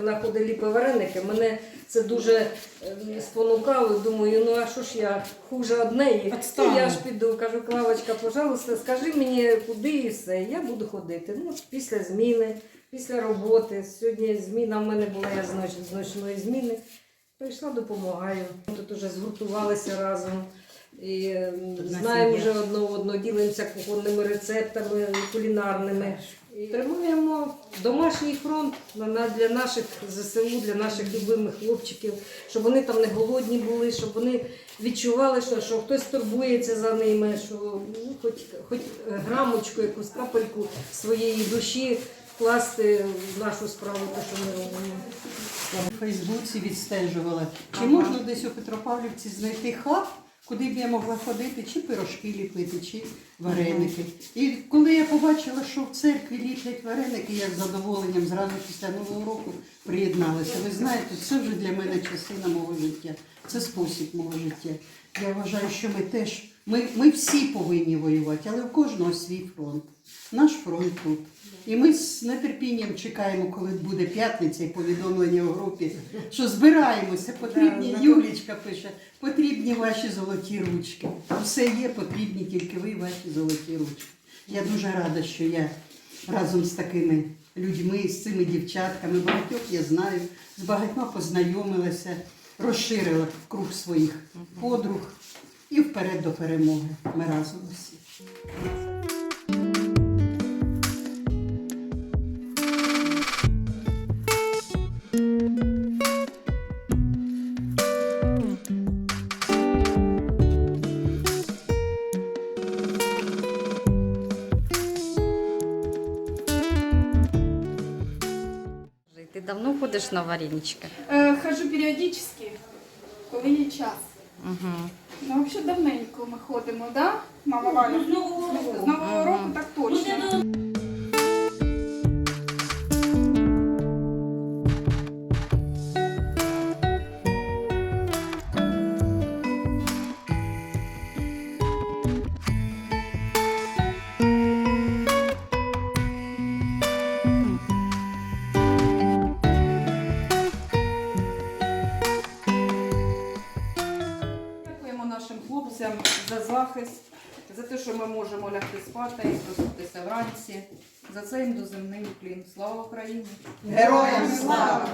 вона ходить ліпить вареники. Мене це дуже е, спонукало. Думаю, ну а що ж я хуже однеї? І я ж піду, кажу, Клавочка, пожалуйста, скажи мені, куди і все. Я буду ходити. Ну, після зміни, після роботи. Сьогодні зміна в мене була, я з ночної зміни. Прийшла, допомагаю. Тут уже згуртувалися разом. І знаємо вже одне одного, ділимося кухонними рецептами, кулінарними. І тримаємо домашній фронт для наших ЗСУ, для наших любимих хлопчиків, щоб вони там не голодні були, щоб вони відчували, що, що хтось турбується за ними, що ну, хоч, хоч грамочку, якусь капельку своєї душі вкласти в нашу справу, те, що ми робимо. У Фейсбуці відстежувала, чи можна десь у Петропавлівці знайти хаб, куди б я могла ходити, чи пирожки ліпити, чи вареники. І коли я побачила, що в церкві ліплять вареники, я з задоволенням зразу після Нового року приєдналася. Ви знаєте, це вже для мене частина мого життя, це спосіб мого життя. Я вважаю, що ми теж, ми, ми всі повинні воювати, але у кожного свій фронт. Наш фронт тут. І ми з нетерпінням чекаємо, коли буде п'ятниця і повідомлення у групі, що збираємося, потрібні, Юлічка пише, потрібні ваші золоті ручки. Все є, потрібні тільки ви ваші золоті ручки. Я дуже рада, що я разом з такими людьми, з цими дівчатками, багатьох я знаю, з багатьма познайомилася, розширила круг своїх подруг і вперед до перемоги. Ми разом усі. Ти давно ходиш на варенички? Е, Хожу періодично, коли є час. Угу. Ну, взагалі давненько ми ходимо, да? Мама Валя? З Нового хлопцям за захист, за те, що ми можемо лягти спати і проснутися вранці. За це їм доземний уклін. Слава Україні! Героям слава!